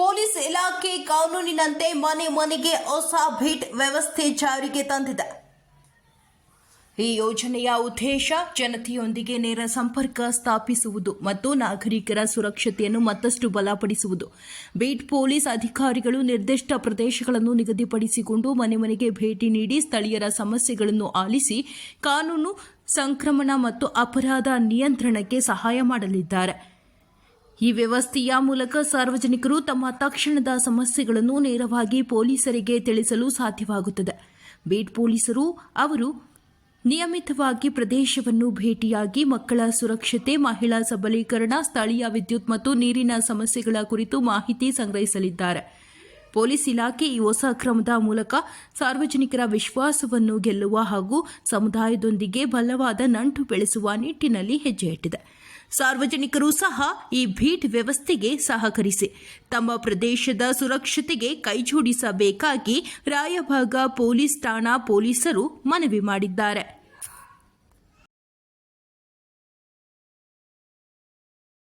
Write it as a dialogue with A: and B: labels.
A: Police ಇಲಾಖೆ ಕಾನೂನಿನಂತೆ ಮನೆ ಮನೆಗೆ ಹೊಸ ಭೇಟ್ ವ್ಯವಸ್ಥೆ ಜಾರಿಗೆ ತಂದಿದೆ. ಈ ಯೋಜನೆಯ ಉದ್ದೇಶ ಜನತೆಯೊಂದಿಗೆ ನೇರ ಸಂಪರ್ಕ ಸ್ಥಾಪಿಸುವುದು ಮತ್ತು ನಾಗರಿಕರ ಸುರಕ್ಷತೆಯನ್ನು ಮತ್ತಷ್ಟು ಬಲಪಡಿಸುವುದು. ಬೀಟ್ ಪೊಲೀಸ್ ಅಧಿಕಾರಿಗಳು ನಿರ್ದಿಷ್ಟ ಪ್ರದೇಶಗಳನ್ನು ನಿಗದಿಪಡಿಸಿಕೊಂಡು ಮನೆ ಮನೆಗೆ ಭೇಟಿ ನೀಡಿ ಸ್ಥಳೀಯರ ಸಮಸ್ಯೆಗಳನ್ನು ಆಲಿಸಿ ಕಾನೂನು ಸಂಕ್ರಮಣ ಮತ್ತು ಅಪರಾಧ ನಿಯಂತ್ರಣಕ್ಕೆ ಸಹಾಯ ಮಾಡಲಿದ್ದಾರೆ. ಈ ವ್ಯವಸ್ಥೆಯ ಮೂಲಕ ಸಾರ್ವಜನಿಕರು ತಮ್ಮ ತಕ್ಷಣದ ಸಮಸ್ಯೆಗಳನ್ನು ನೇರವಾಗಿ ಪೊಲೀಸರಿಗೆ ತಿಳಿಸಲು ಸಾಧ್ಯವಾಗುತ್ತದೆ. ಬೀಟ್ ಪೊಲೀಸರು, ಅವರು ನಿಯಮಿತವಾಗಿ ಪ್ರದೇಶವನ್ನು ಭೇಟಿಯಾಗಿ ಮಕ್ಕಳ ಸುರಕ್ಷತೆ, ಮಹಿಳಾ ಸಬಲೀಕರಣ, ಸ್ಥಳೀಯ ವಿದ್ಯುತ್ ಮತ್ತು ನೀರಿನ ಸಮಸ್ಯೆಗಳ ಕುರಿತು ಮಾಹಿತಿ ಸಂಗ್ರಹಿಸಲಿದ್ದಾರೆ. ಪೊಲೀಸ್ ಇಲಾಖೆ ಈ ಹೊಸ ಕ್ರಮದ ಮೂಲಕ ಸಾರ್ವಜನಿಕರ ವಿಶ್ವಾಸವನ್ನು ಗೆಲ್ಲುವ ಹಾಗೂ ಸಮುದಾಯದೊಂದಿಗೆ ಬಲವಾದ ನಂಟು ಬೆಳೆಸುವ ನಿಟ್ಟಿನಲ್ಲಿ ಹೆಜ್ಜೆ ಇಟ್ಟಿದೆ. ಸಾರ್ವಜನಿಕರು ಸಹ ಈ ಭೀಟ್ ವ್ಯವಸ್ಥೆಗೆ ಸಹಕರಿಸಿ ತಮ್ಮ ಪ್ರದೇಶದ ಸುರಕ್ಷತೆಗೆ ಕೈಜೋಡಿಸಬೇಕಾಗಿ ರಾಯಭಾಗ ಪೊಲೀಸ್ ಠಾಣಾ ಪೊಲೀಸರು ಮನವಿ ಮಾಡಿದ್ದಾರೆ.